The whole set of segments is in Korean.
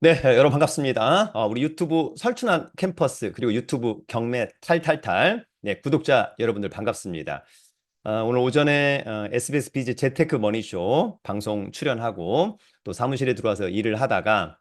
네, 여러분 반갑습니다. 어, 우리 유튜브 설춘한 캠퍼스 그리고 유튜브 경매 탈탈탈 네, 구독자 여러분들 반갑습니다. 어, 오늘 오전에 어, SBS 비즈 재테크 머니쇼 방송 출연하고 또 사무실에 들어와서 일을 하다가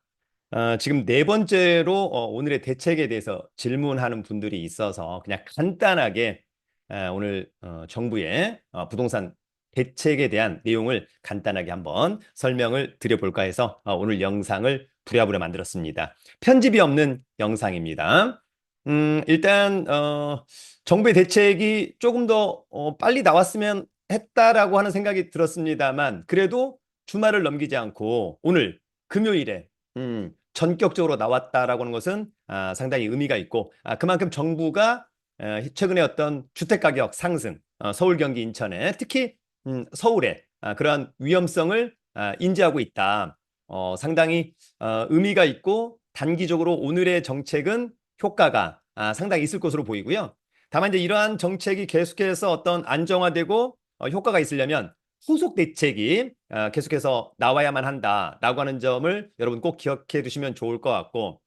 어, 지금 네 번째로 어, 오늘의 대책에 대해서 질문하는 분들이 있어서 그냥 간단하게 어, 오늘 어, 정부의 어, 부동산 대책에 대한 내용을 간단하게 한번 설명을 드려볼까 해서 어, 오늘 영상을 부랴부랴 만들었습니다. 편집이 없는 영상입니다. 음, 일단 어, 정부의 대책이 조금 더 어, 빨리 나왔으면 했다라고 하는 생각이 들었습니다만 그래도 주말을 넘기지 않고 오늘 금요일에 음, 전격적으로 나왔다라고 하는 것은 아, 상당히 의미가 있고 아, 그만큼 정부가 어, 최근에 어떤 주택 가격 상승 어, 서울, 경기, 인천에 특히 음, 서울에 아, 그러한 위험성을 아, 인지하고 있다. 어, 상당히 어, 의미가 있고 단기적으로 오늘의 정책은 효과가 아, 상당히 있을 것으로 보이고요. 다만 이제 이러한 정책이 계속해서 어떤 안정화되고 어, 효과가 있으려면 후속 대책이 어, 계속해서 나와야만 한다라고 하는 점을 여러분 꼭 기억해 두시면 좋을 것 같고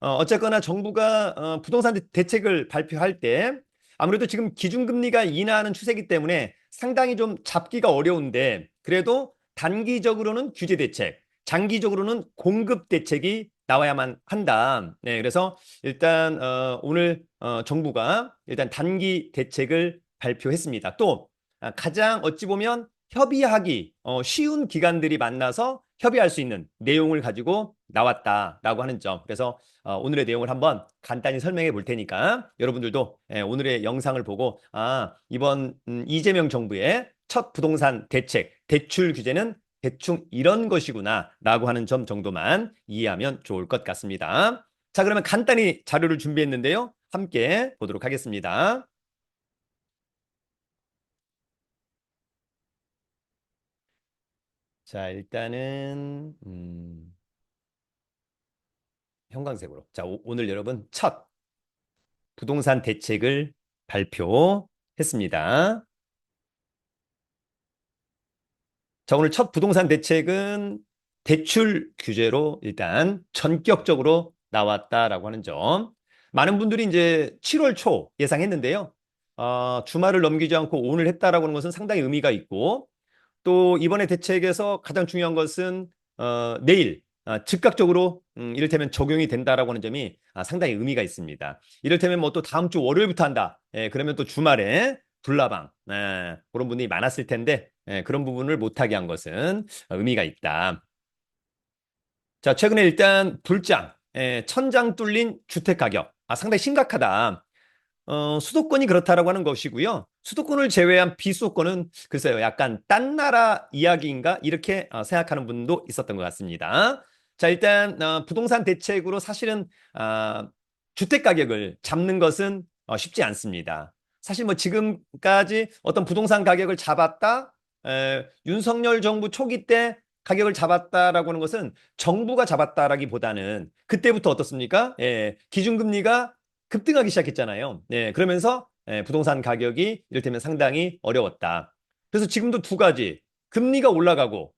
어, 어쨌거나 정부가 어, 부동산 대책을 발표할 때 아무래도 지금 기준금리가 인하하는 추세이기 때문에 상당히 좀 잡기가 어려운데 그래도 단기적으로는 규제 대책, 장기적으로는 공급 대책이 나와야만 한다. 네, 그래서 일단 어, 오늘 어, 정부가 일단 단기 대책을 발표했습니다. 또 아, 가장 어찌 보면 협의하기 어, 쉬운 기관들이 만나서 협의할 수 있는 내용을 가지고 나왔다라고 하는 점. 그래서 어, 오늘의 내용을 한번 간단히 설명해 볼 테니까 여러분들도 예, 오늘의 영상을 보고 아 이번 음, 이재명 정부의 첫 부동산 대책 대출 규제는 대충 이런 것이구나 라고 하는 점 정도만 이해하면 좋을 것 같습니다. 자 그러면 간단히 자료를 준비했는데요. 함께 보도록 하겠습니다. 자, 일단은 음, 형광색으로. 자, 오, 오늘 여러분 첫 부동산 대책을 발표했습니다. 자, 오늘 첫 부동산 대책은 대출 규제로 일단 전격적으로 나왔다라고 하는 점. 많은 분들이 이제 7월 초 예상했는데요. 어, 주말을 넘기지 않고 오늘 했다라고 하는 것은 상당히 의미가 있고 또 이번에 대책에서 가장 중요한 것은 어, 내일 어, 즉각적으로 음, 이를테면 적용이 된다라고 하는 점이 아, 상당히 의미가 있습니다. 이를테면 뭐 또 다음 주 월요일부터 한다. 예, 그러면 또 주말에 불나방 예, 그런 분들이 많았을 텐데 예, 그런 부분을 못하게 한 것은 의미가 있다. 자, 최근에 일단 불장, 예, 천장 뚫린 주택 가격 아, 상당히 심각하다. 어, 수도권이 그렇다라고 하는 것이고요. 수도권을 제외한 비수도권은 글쎄요, 약간 딴 나라 이야기인가 이렇게 어, 생각하는 분도 있었던 것 같습니다. 자, 일단 어, 부동산 대책으로 사실은 어, 주택 가격을 잡는 것은 어, 쉽지 않습니다. 사실 뭐 지금까지 어떤 부동산 가격을 잡았다, 에, 윤석열 정부 초기 때 가격을 잡았다라고 하는 것은 정부가 잡았다라기보다는 그때부터 어떻습니까? 예, 기준금리가 급등하기 시작했잖아요. 네, 그러면서 예, 부동산 가격이 이를테면 상당히 어려웠다. 그래서 지금도 두 가지 금리가 올라가고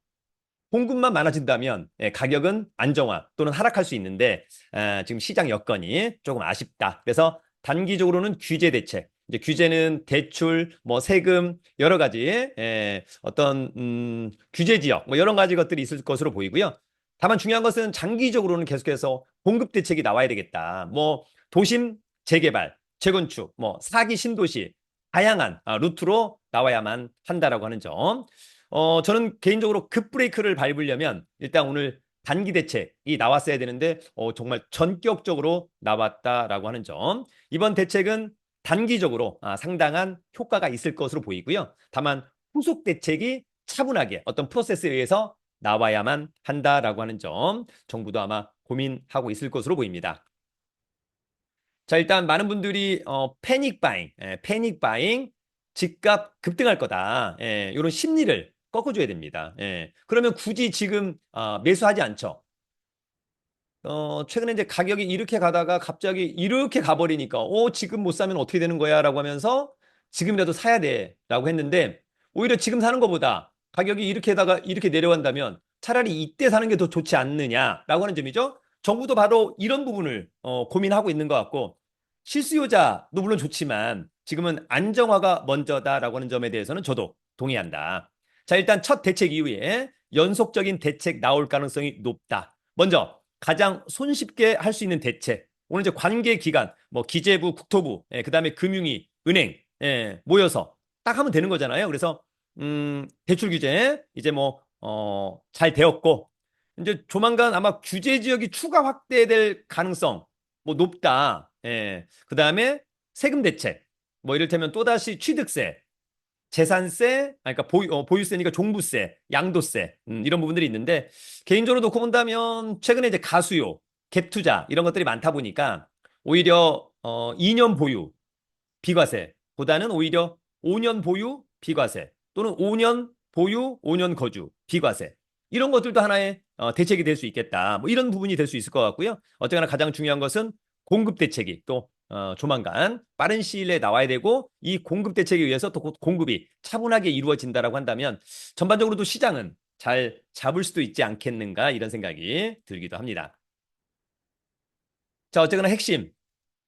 공급만 많아진다면 예, 가격은 안정화 또는 하락할 수 있는데 아, 지금 시장 여건이 조금 아쉽다. 그래서 단기적으로는 규제 대책. 이제 규제는 대출, 뭐 세금 여러 가지 예, 어떤 음, 규제 지역 뭐 여러 가지 것들이 있을 것으로 보이고요. 다만 중요한 것은 장기적으로는 계속해서 공급 대책이 나와야 되겠다. 뭐 도심 재개발, 재건축, 뭐 사기 신도시 다양한 아, 루트로 나와야만 한다라고 하는 점. 어, 저는 개인적으로 급브레이크를 밟으려면 일단 오늘 단기 대책이 나왔어야 되는데 어, 정말 전격적으로 나왔다라고 하는 점. 이번 대책은 단기적으로 아, 상당한 효과가 있을 것으로 보이고요. 다만 후속 대책이 차분하게 어떤 프로세스에 의해서 나와야만 한다라고 하는 점 정부도 아마 고민하고 있을 것으로 보입니다. 자, 일단 많은 분들이 어, 패닉 바잉, 예, 패닉 바잉, 집값 급등할 거다. 예, 이런 심리를 꺾어줘야 됩니다. 예, 그러면 굳이 지금 어, 매수하지 않죠. 어, 최근에 이제 가격이 이렇게 가다가 갑자기 이렇게 가버리니까, 어, 지금 못 사면 어떻게 되는 거야? 라고 하면서 지금이라도 사야 돼. 라고 했는데, 오히려 지금 사는 것보다 가격이 이렇게다가 이렇게 내려간다면 차라리 이때 사는 게 더 좋지 않느냐? 라고 하는 점이죠. 정부도 바로 이런 부분을 어, 고민하고 있는 것 같고 실수요자도 물론 좋지만 지금은 안정화가 먼저다라고 하는 점에 대해서는 저도 동의한다. 자, 일단 첫 대책 이후에 연속적인 대책 나올 가능성이 높다. 먼저 가장 손쉽게 할 수 있는 대책. 오늘 이제 관계 기관, 뭐 기재부, 국토부, 예, 그다음에 금융위, 은행 예, 모여서 딱 하면 되는 거잖아요. 그래서 음, 대출 규제 이제 뭐 어, 잘 되었고 이제 조만간 아마 규제 지역이 추가 확대될 가능성 뭐 높다. 예. 그다음에 세금 대책. 뭐 이를테면 또다시 취득세, 재산세, 아니, 그러니까 보유, 어, 보유세니까 종부세, 양도세 음, 이런 부분들이 있는데 개인적으로 놓고 본다면 최근에 이제 가수요, 갭 투자 이런 것들이 많다 보니까 오히려 어, 2년 보유 비과세보다는 오히려 5년 보유 비과세 또는 5년 보유, 5년 거주 비과세 이런 것들도 하나의 어, 대책이 될 수 있겠다. 뭐 이런 부분이 될 수 있을 것 같고요. 어쨌거나 가장 중요한 것은 공급 대책이 또 어, 조만간 빠른 시일 내에 나와야 되고 이 공급 대책에 의해서 또 공급이 차분하게 이루어진다라고 한다면 전반적으로도 시장은 잘 잡을 수도 있지 않겠는가 이런 생각이 들기도 합니다. 자, 어쨌거나 핵심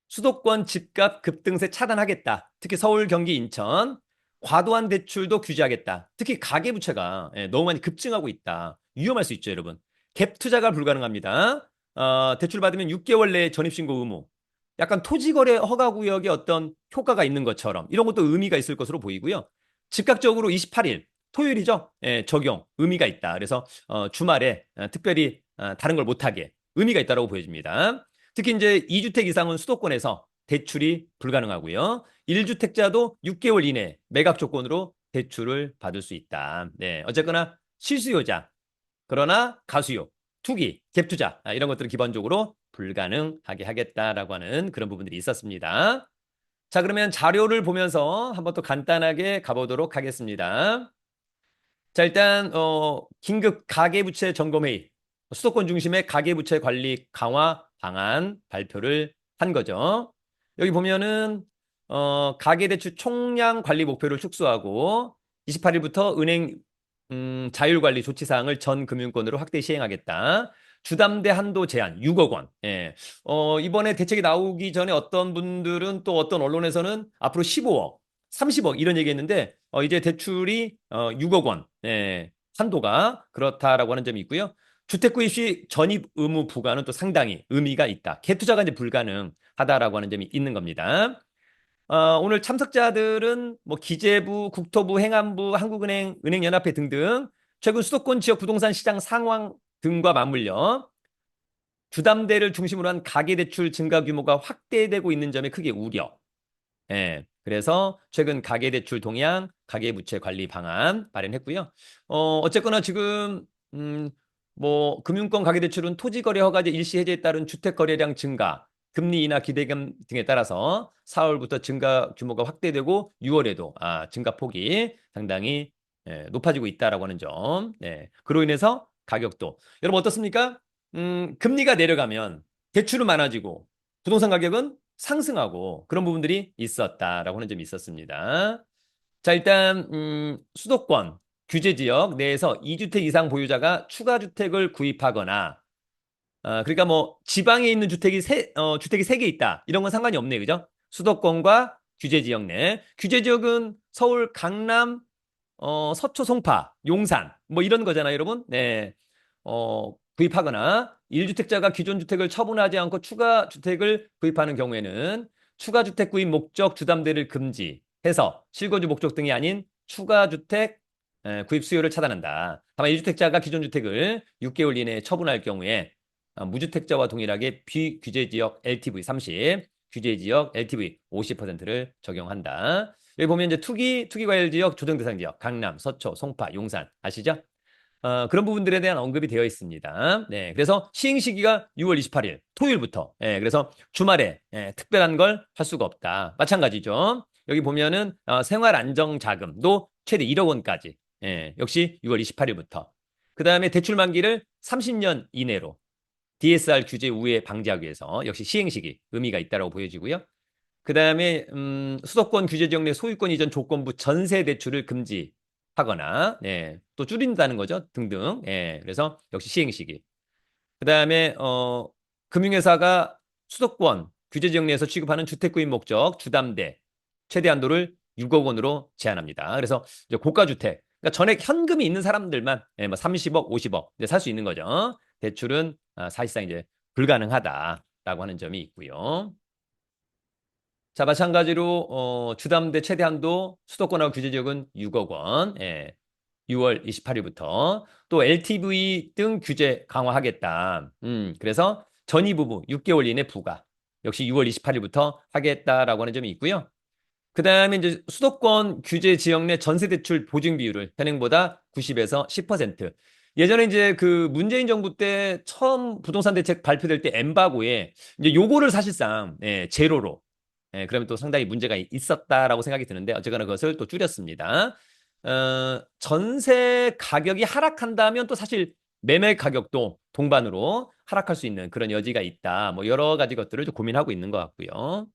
수도권 집값 급등세 차단하겠다. 특히 서울, 경기, 인천 과도한 대출도 규제하겠다. 특히 가계부채가 예, 너무 많이 급증하고 있다. 위험할 수 있죠, 여러분. 갭 투자가 불가능합니다. 어, 대출 받으면 6개월 내에 전입신고 의무. 약간 토지거래 허가구역에 어떤 효과가 있는 것처럼 이런 것도 의미가 있을 것으로 보이고요. 즉각적으로 28일 토요일이죠. 예, 적용 의미가 있다. 그래서 어, 주말에 어, 특별히 어, 다른 걸 못하게 의미가 있다고 보여집니다. 특히 이제 2주택 이상은 수도권에서 대출이 불가능하고요. 1주택자도 6개월 이내 매각 조건으로 대출을 받을 수 있다. 네, 어쨌거나 실수요자 그러나 가수요 투기, 갭투자 아, 이런 것들은 기본적으로 불가능하게 하겠다라고 하는 그런 부분들이 있었습니다. 자 그러면 자료를 보면서 한번 또 간단하게 가보도록 하겠습니다. 자 일단 어, 긴급 가계부채 점검회의 수도권 중심의 가계부채 관리 강화 방안 발표를 한 거죠. 여기 보면은 어, 가계대출 총량 관리 목표를 축소하고 28일부터 은행 음, 자율관리 조치사항을 전 금융권으로 확대 시행하겠다. 주담대 한도 제한 6억 원. 예. 어, 이번에 대책이 나오기 전에 어떤 분들은 또 어떤 언론에서는 앞으로 15억, 30억 이런 얘기했는데 어, 이제 대출이 어, 6억 원. 예. 한도가 그렇다라고 하는 점이 있고요. 주택 구입 시 전입 의무 부과는 또 상당히 의미가 있다. 개투자가 이제 불가능하다라고 하는 점이 있는 겁니다. 어, 오늘 참석자들은 뭐 기재부, 국토부, 행안부, 한국은행, 은행연합회 등등 최근 수도권 지역 부동산 시장 상황 등과 맞물려 주담대를 중심으로 한 가계대출 증가 규모가 확대되고 있는 점에 크게 우려. 예. 그래서 최근 가계대출 동향, 가계부채 관리 방안 발행했고요. 어, 어쨌거나 지금, 음, 뭐, 금융권 가계대출은 토지거래 허가제 일시 해제에 따른 주택거래량 증가, 금리 인하 기대감 등에 따라서 4월부터 증가 규모가 확대되고 6월에도 아, 증가 폭이 상당히 예, 높아지고 있다라고 하는 점. 네. 그로 인해서 가격도 여러분 어떻습니까? 음, 금리가 내려가면 대출은 많아지고 부동산 가격은 상승하고 그런 부분들이 있었다라고 하는 점이 있었습니다. 자, 일단 음, 수도권 규제 지역 내에서 2주택 이상 보유자가 추가 주택을 구입하거나 어, 그러니까 뭐 지방에 있는 주택이 세, 어, 주택이 세개 있다. 이런 건 상관이 없네. 그죠? 수도권과 규제 지역 내. 규제 지역은 서울, 강남, 어, 서초, 송파, 용산 뭐 이런 거잖아요, 여러분. 네. 어, 구입하거나 1주택자가 기존 주택을 처분하지 않고 추가 주택을 구입하는 경우에는 추가 주택 구입 목적 주담대를 금지해서 실거주 목적 등이 아닌 추가 주택 구입 수요를 차단한다. 다만 1주택자가 기존 주택을 6개월 이내에 처분할 경우에 어, 무주택자와 동일하게 비규제 지역 LTV 30, 규제 지역 LTV 50%를 적용한다. 여기 보면 이제 투기, 투기 과열 지역, 조정 대상 지역, 강남, 서초, 송파, 용산 아시죠? 어, 그런 부분들에 대한 언급이 되어 있습니다. 네, 그래서 시행 시기가 6월 28일 토요일부터. 예, 그래서 주말에 예, 특별한 걸 할 수가 없다. 마찬가지죠. 여기 보면은 어, 생활 안정 자금도 최대 1억 원까지. 예, 역시 6월 28일부터. 그 다음에 대출 만기를 30년 이내로 DSR 규제 우회 방지하기 위해서 역시 시행식이 의미가 있다고 보여지고요. 그 다음에 음, 수도권 규제 지역 내 소유권 이전 조건부 전세 대출을 금지하거나 네, 또 줄인다는 거죠 등등. 예, 그래서 역시 시행식이. 그 다음에 어, 금융회사가 수도권 규제 지역 내에서 취급하는 주택 구입 목적 주담대 최대 한도를 6억 원으로 제한합니다. 그래서 이제 고가 주택, 그러니까 전액 현금이 있는 사람들만 예, 뭐 30억, 50억 살수 있는 거죠. 대출은 아, 사실상 이제 불가능하다라고 하는 점이 있고요. 자, 마찬가지로 어, 주담대 최대 한도 수도권하고 규제 지역은 6억 원. 예. 6월 28일부터 또 LTV 등 규제 강화하겠다. 음, 그래서 전이 부부 6개월 이내 부과 역시 6월 28일부터 하겠다라고 하는 점이 있고요. 그 다음에 이제 수도권 규제 지역 내 전세 대출 보증 비율을 현행보다 90에서 10%. 예전에 이제 그 문재인 정부 때 처음 부동산 대책 발표될 때 엠바고에 이제 요거를 사실상 예, 제로로 예, 그러면 또 상당히 문제가 있었다라고 생각이 드는데 어쨌거나 그것을 또 줄였습니다. 어, 전세 가격이 하락한다면 또 사실 매매 가격도 동반으로 하락할 수 있는 그런 여지가 있다. 뭐 여러 가지 것들을 좀 고민하고 있는 것 같고요.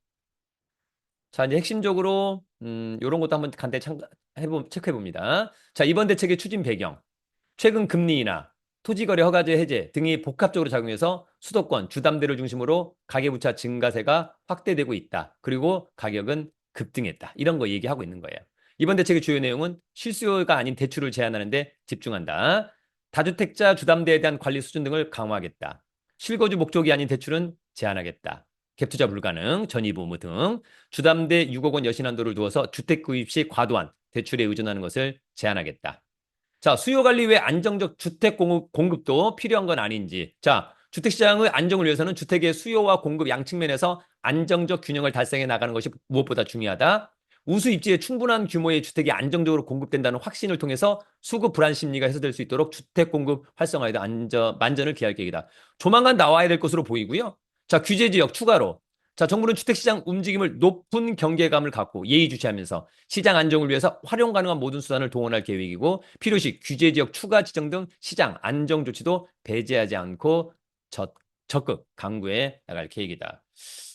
자, 이제 핵심적으로 음, 이런 것도 한번 간단히 참해보, 체크해 봅니다. 자, 이번 대책의 추진 배경. 최근 금리 인하, 토지거래 허가제 해제 등이 복합적으로 작용해서 수도권, 주담대를 중심으로 가계부채 증가세가 확대되고 있다. 그리고 가격은 급등했다. 이런 거 얘기하고 있는 거예요. 이번 대책의 주요 내용은 실수요가 아닌 대출을 제한하는데 집중한다. 다주택자 주담대에 대한 관리 수준 등을 강화하겠다. 실거주 목적이 아닌 대출은 제한하겠다. 갭투자 불가능, 전입의무 등 주담대 6억 원 여신 한도를 두어서 주택 구입 시 과도한 대출에 의존하는 것을 제한하겠다. 자, 수요 관리 외 안정적 주택 공급, 공급도 필요한 건 아닌지. 자, 주택 시장의 안정을 위해서는 주택의 수요와 공급 양 측면에서 안정적 균형을 달성해 나가는 것이 무엇보다 중요하다. 우수 입지에 충분한 규모의 주택이 안정적으로 공급된다는 확신을 통해서 수급 불안 심리가 해소될 수 있도록 주택 공급 활성화에도 안전, 만전을 기할 계획이다. 조만간 나와야 될 것으로 보이고요. 자, 규제 지역 추가로 자, 정부는 주택시장 움직임을 높은 경계감을 갖고 예의주시하면서 시장 안정을 위해서 활용 가능한 모든 수단을 동원할 계획이고 필요시 규제 지역 추가 지정 등 시장 안정 조치도 배제하지 않고 적, 적극 강구해 나갈 계획이다.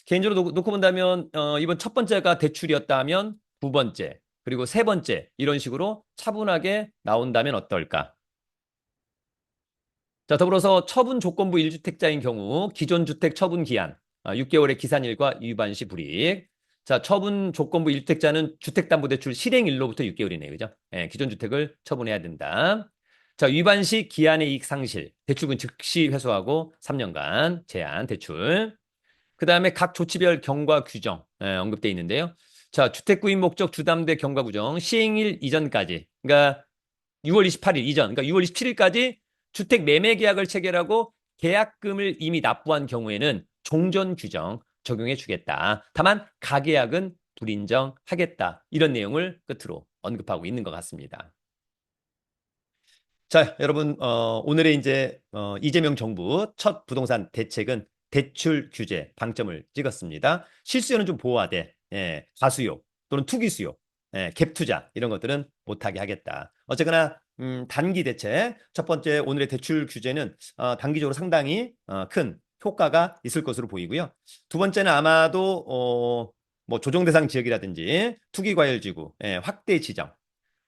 개인적으로 놓, 놓고 본다면 어, 이번 첫 번째가 대출이었다면 두 번째 그리고 세 번째 이런 식으로 차분하게 나온다면 어떨까? 자, 더불어서 처분 조건부 1주택자인 경우 기존 주택 처분 기한 6개월의 아, 기산일과 위반 시 불이익. 자, 처분 조건부 1주택자는 주택담보대출 실행일로부터 6개월이네요. 그죠? 예, 기존 주택을 처분해야 된다. 자, 위반 시 기한의 이익 상실, 대출금 즉시 회수하고 3년간 제한 대출. 그 다음에 각 조치별 경과 규정 예, 언급되어 있는데요. 자, 주택 구입 목적 주담대 경과 규정 시행일 이전까지, 그러니까 6월 28일 이전, 그러니까 6월 27일까지 주택 매매 계약을 체결하고 계약금을 이미 납부한 경우에는 종전 규정 적용해 주겠다. 다만 가계약은 불인정하겠다. 이런 내용을 끝으로 언급하고 있는 것 같습니다. 자, 여러분 어, 오늘의 이제 어, 이재명 정부 첫 부동산 대책은 대출 규제 방점을 찍었습니다. 실수요는 좀 보호하되 예, 과수요 또는 투기 수요, 예, 갭 투자 이런 것들은 못하게 하겠다. 어쨌거나 음, 단기 대책 첫 번째 오늘의 대출 규제는 어, 단기적으로 상당히 어, 큰 효과가 있을 것으로 보이고요. 두 번째는 아마도 어, 뭐 조정 대상 지역이라든지 투기 과열 지구 예, 확대 지정.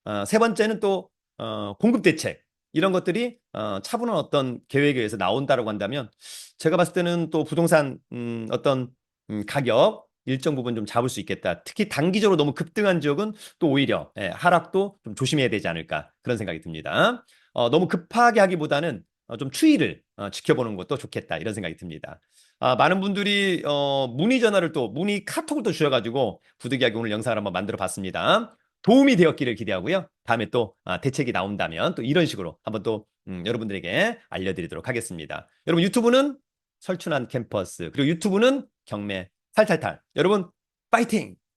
어, 세 번째는 또 어, 공급 대책 이런 것들이 어, 차분한 어떤 계획에 의해서 나온다라고 한다면 제가 봤을 때는 또 부동산 음, 어떤 음, 가격 일정 부분 좀 잡을 수 있겠다. 특히 단기적으로 너무 급등한 지역은 또 오히려 예, 하락도 좀 조심해야 되지 않을까 그런 생각이 듭니다. 어, 너무 급하게 하기보다는 어, 좀 추이를 어, 지켜보는 것도 좋겠다 이런 생각이 듭니다. 아, 많은 분들이 어, 문의 전화를 또 문의 카톡을 또 주셔가지고 부득이하게 오늘 영상을 한번 만들어 봤습니다. 도움이 되었기를 기대하고요. 다음에 또 아, 대책이 나온다면 또 이런 식으로 한번 또 음, 여러분들에게 알려드리도록 하겠습니다. 여러분 유튜브는 설춘한 캠퍼스 그리고 유튜브는 경매 탈탈탈 여러분 파이팅!